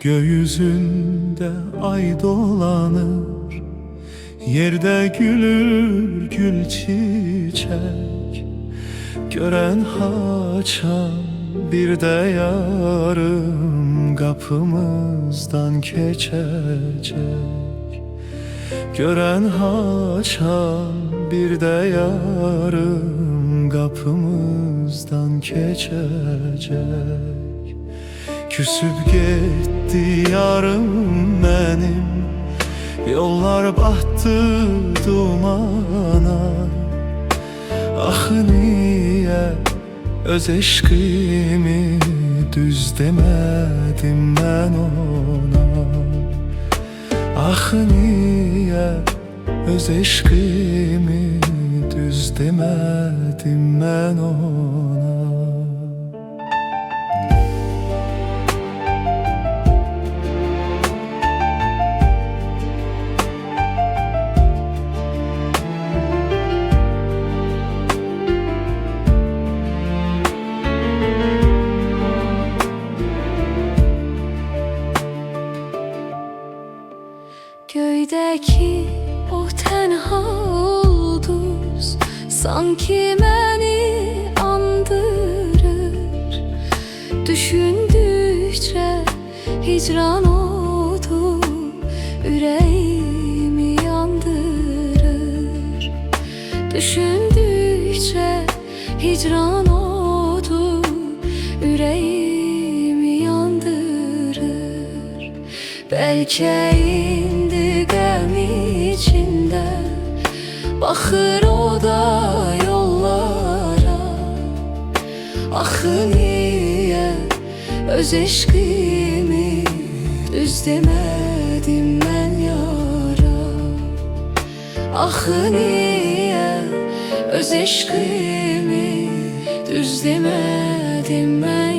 Gökyüzünde ay dolanır Yerde gülür gül çiçek. Gören haçan bir de yarım Kapımızdan geçecek. Gören haçan bir de yarım Kapımızdan geçecek Küsüp gitti yarım benim. Yollar battı dumana. Ah niye öz eşkimi düz demedim ben ona? Ah niye öz eşkimi düz demedim ben ona Sanki beni andırır. Düşündükçe hicran odu Yüreğimi yandırır. Düşündükçe hicran odu Yüreğimi yandırır. Belki Bakır o da yollara. Ah niye öz eşkimi Düz demedim ben yara? Ah niye öz eşkimi Düz demedim ben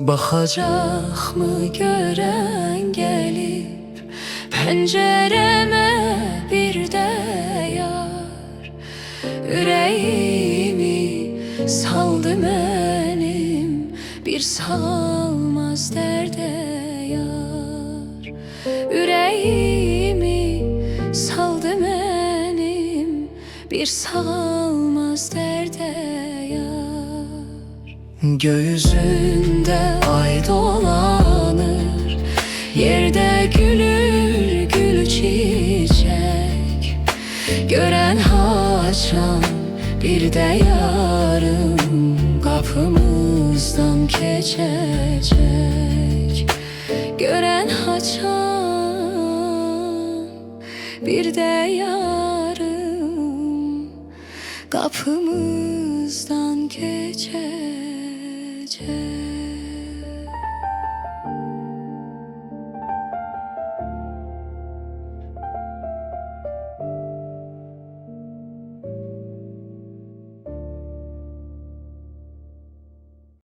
Bakacak mı gören gelip pencereme bir de yar? Yüreğimi saldı benim bir salmaz derde yar. Yüreğimi saldı benim bir salmaz derde Göğüzünde ay dolanır Yerde gülür gül çiçek. Gören haçan bir de yarım Kapımızdan geçecek. Gören haçan bir de yarım Kapımızdan geçecek To.